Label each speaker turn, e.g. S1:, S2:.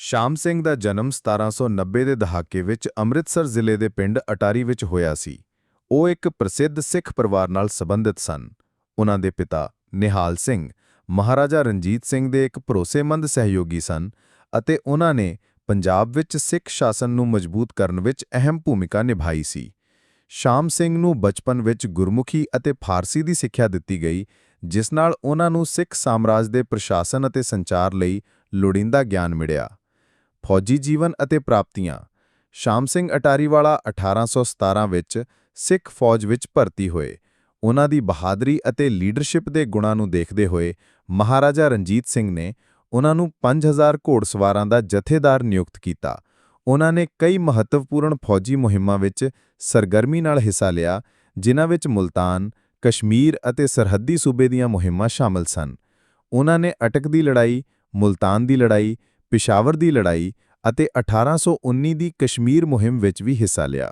S1: ਸ਼ਾਮ ਸਿੰਘ ਦਾ ਜਨਮ 1790 ਦੇ ਦਹਾਕੇ ਵਿੱਚ ਅੰਮ੍ਰਿਤਸਰ ਜ਼ਿਲ੍ਹੇ ਦੇ ਪਿੰਡ ਅਟਾਰੀ ਵਿੱਚ ਹੋਇਆ ਸੀ। ਉਹ ਇੱਕ ਪ੍ਰਸਿੱਧ ਸਿੱਖ ਪਰਿਵਾਰ ਨਾਲ ਸੰਬੰਧਿਤ ਸਨ। ਉਹਨਾਂ ਦੇ ਪਿਤਾ ਨਿਹਾਲ ਸਿੰਘ, ਮਹਾਰਾਜਾ ਰਣਜੀਤ ਸਿੰਘ ਦੇ ਇੱਕ ਭਰੋਸੇਮੰਦ ਸਹਿਯੋਗੀ ਸਨ ਅਤੇ ਉਹਨਾਂ ਨੇ ਪੰਜਾਬ ਵਿੱਚ ਸਿੱਖ ਸ਼ਾਸਨ ਨੂੰ ਮਜ਼ਬੂਤ ਕਰਨ ਵਿੱਚ ਅਹਿਮ ਭੂਮਿਕਾ ਨਿਭਾਈ ਸੀ। ਸ਼ਾਮ ਸਿੰਘ ਨੂੰ ਬਚਪਨ ਵਿੱਚ ਗੁਰਮੁਖੀ ਅਤੇ ਫਾਰਸੀ ਦੀ ਸਿੱਖਿਆ ਦਿੱਤੀ ਗਈ, ਜਿਸ ਨਾਲ ਉਹਨਾਂ ਨੂੰ ਸਿੱਖ ਸਾਮਰਾਜ ਦੇ ਪ੍ਰਸ਼ਾਸਨ ਅਤੇ ਸੰਚਾਰ ਲਈ ਲੋੜੀਂਦਾ ਗਿਆਨ ਮਿਲਿਆ। ਫੌਜੀ ਜੀਵਨ ਅਤੇ ਪ੍ਰਾਪਤੀਆਂ। ਸ਼ਾਮ ਸਿੰਘ ਅਟਾਰੀਵਾਲਾ 1817 ਵਿੱਚ ਸਿੱਖ ਫੌਜ ਵਿੱਚ ਭਰਤੀ ਹੋਏ। ਉਹਨਾਂ ਦੀ ਬਹਾਦਰੀ ਅਤੇ ਲੀਡਰਸ਼ਿਪ ਦੇ ਗੁਣਾਂ ਨੂੰ ਦੇਖਦੇ ਹੋਏ ਮਹਾਰਾਜਾ ਰਣਜੀਤ ਸਿੰਘ ਨੇ ਉਹਨਾਂ ਨੂੰ 5000 ਘੋੜਸਵਾਰਾਂ ਦਾ ਜਥੇਦਾਰ ਨਿਯੁਕਤ ਕੀਤਾ। ਉਹਨਾਂ ਨੇ ਕਈ ਮਹੱਤਵਪੂਰਨ ਫੌਜੀ ਮੁਹਿੰਮਾਂ ਵਿੱਚ ਸਰਗਰਮੀ ਨਾਲ ਹਿੱਸਾ ਲਿਆ, ਜਿਨ੍ਹਾਂ ਵਿੱਚ ਮੁਲਤਾਨ, ਕਸ਼ਮੀਰ ਅਤੇ ਸਰਹੱਦੀ ਸੂਬੇ ਦੀਆਂ ਮੁਹਿੰਮਾਂ ਸ਼ਾਮਲ ਸਨ। ਉਹਨਾਂ ਨੇ ਅਟਕ ਦੀ ਲੜਾਈ, ਮੁਲਤਾਨ ਦੀ ਲੜਾਈ ਪਿਸ਼ਾਵਰ ਦੀ ਲੜਾਈ ਅਤੇ 1819 ਦੀ ਕਸ਼ਮੀਰ ਮੁਹਿੰਮ ਵਿੱਚ ਵੀ ਹਿੱਸਾ ਲਿਆ।